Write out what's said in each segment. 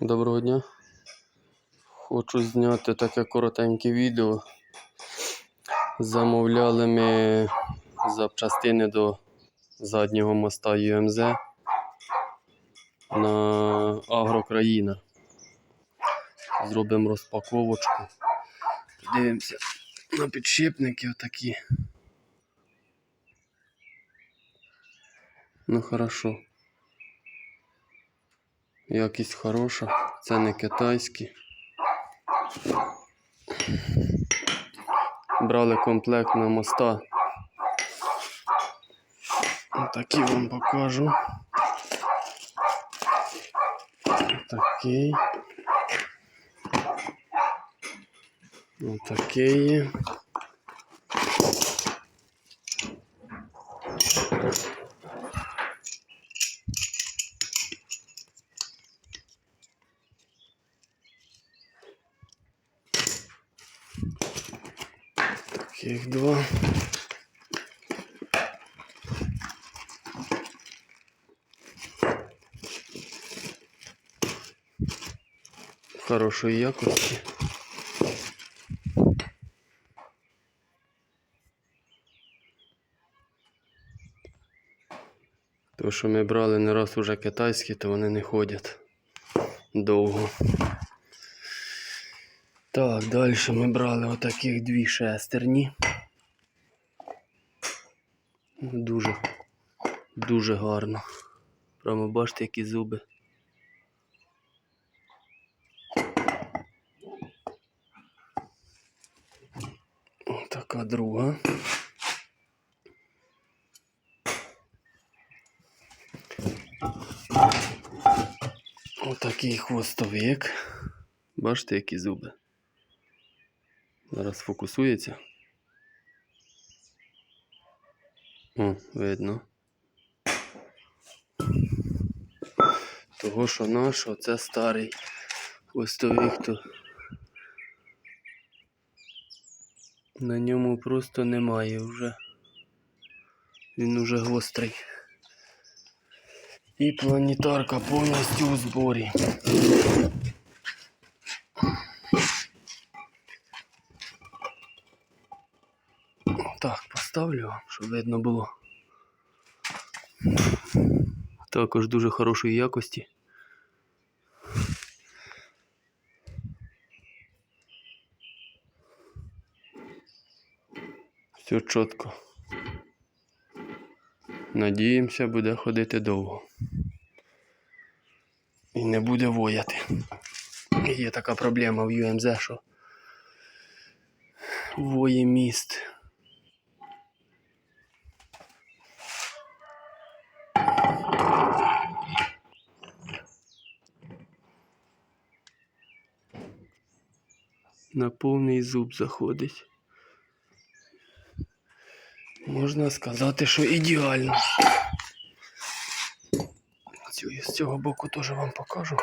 Доброго дня. Хочу зняти таке коротеньке відео. Замовляли ми запчастини до заднього моста ЮМЗ на Агрокраїна. Зробимо розпаковочку. Подивимося на підшипники отакі. Ну хорошо. Якість хороша, це не китайські. Брали комплект на моста. Такі вам покажу. Такий. Отакий є. Таких два. Хорошої якості. То, що ми брали не раз уже китайські, то вони не ходять довго. Так, далі ми брали отаких дві шестерні. Дуже, дуже гарно. Прямо бачите, які зуби. Така друга. Отакий хвостовик. Бачите, які зуби. Зараз фокусується. О, видно. Того, що наш, оце старий хвостовик, то на ньому просто немає вже. Він уже гострий. І планетарка повністю у зборі. Так, поставлю, щоб видно було. Також дуже хорошої якості. Все чітко. Надіємося, буде ходити довго. І не буде вояти. Є така проблема в ЮМЗ, що воє міст. На повний зуб заходить. Можна сказати, що ідеально. Цю з цього боку теж вам покажу.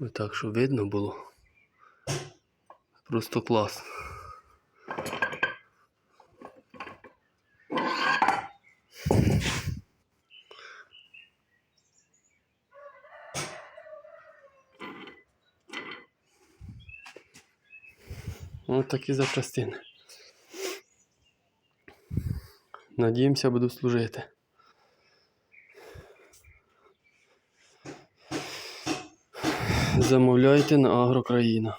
Отак, щоб видно було. Просто клас. Ось такі запчастини. Надіємося, буду служити. Замовляйте на Агрокраїна.